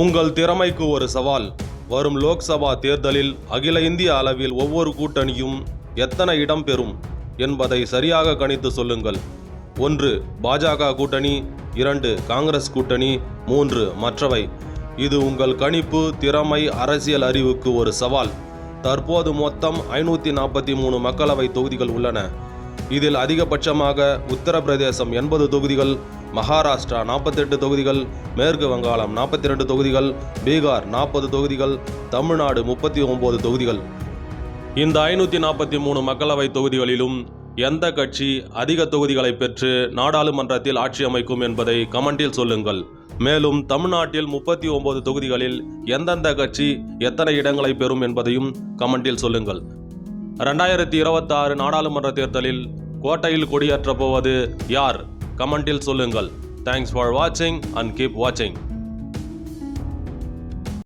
உங்கள் திறமைக்கு ஒரு சவால். வரும் லோக்சபா தேர்தலில் அகில இந்திய அளவில் ஒவ்வொரு கூட்டணியும் எத்தனை இடம் பெறும் என்பதை சரியாக கணித்து சொல்லுங்கள். ஒன்று பாஜக கூட்டணி இரண்டு காங்கிரஸ் கூட்டணி மூன்று மற்றவை. இது உங்கள் கணிப்பு திறமை அரசியல் அறிவுக்கு ஒரு சவால். தற்போது மொத்தம் ஐநூற்றி நாற்பத்தி மூணு மக்களவை தொகுதிகள் உள்ளன. இதில் அதிகபட்சமாக உத்தரப்பிரதேசம் எண்பது தொகுதிகள் மகாராஷ்டிரா நாற்பத்தெட்டு தொகுதிகள் மேற்கு வங்காளம் நாற்பத்தி ரெண்டு தொகுதிகள் பீகார் நாற்பது தொகுதிகள் தமிழ்நாடு முப்பத்தி ஒன்பது தொகுதிகள். இந்த ஐநூற்றி நாற்பத்தி மூணு மக்களவை தொகுதிகளிலும் எந்த கட்சி அதிக தொகுதிகளை பெற்று நாடாளுமன்றத்தில் ஆட்சி அமைக்கும் என்பதை கமெண்டில் சொல்லுங்கள். மேலும் தமிழ்நாட்டில் முப்பத்தி ஒன்பது தொகுதிகளில் எந்தெந்த கட்சி எத்தனை இடங்களை பெறும் என்பதையும் கமெண்டில் சொல்லுங்கள். ரெண்டாயிரத்தி இருபத்தாறு நாடாளுமன்ற தேர்தலில் கோட்டையில் கொடியேற்றப் போவது யார்? கமெண்டில் சொல்லுங்கள். தேங்க்ஸ் ஃபார் வாட்சிங் அண்ட் கீப் வாட்சிங்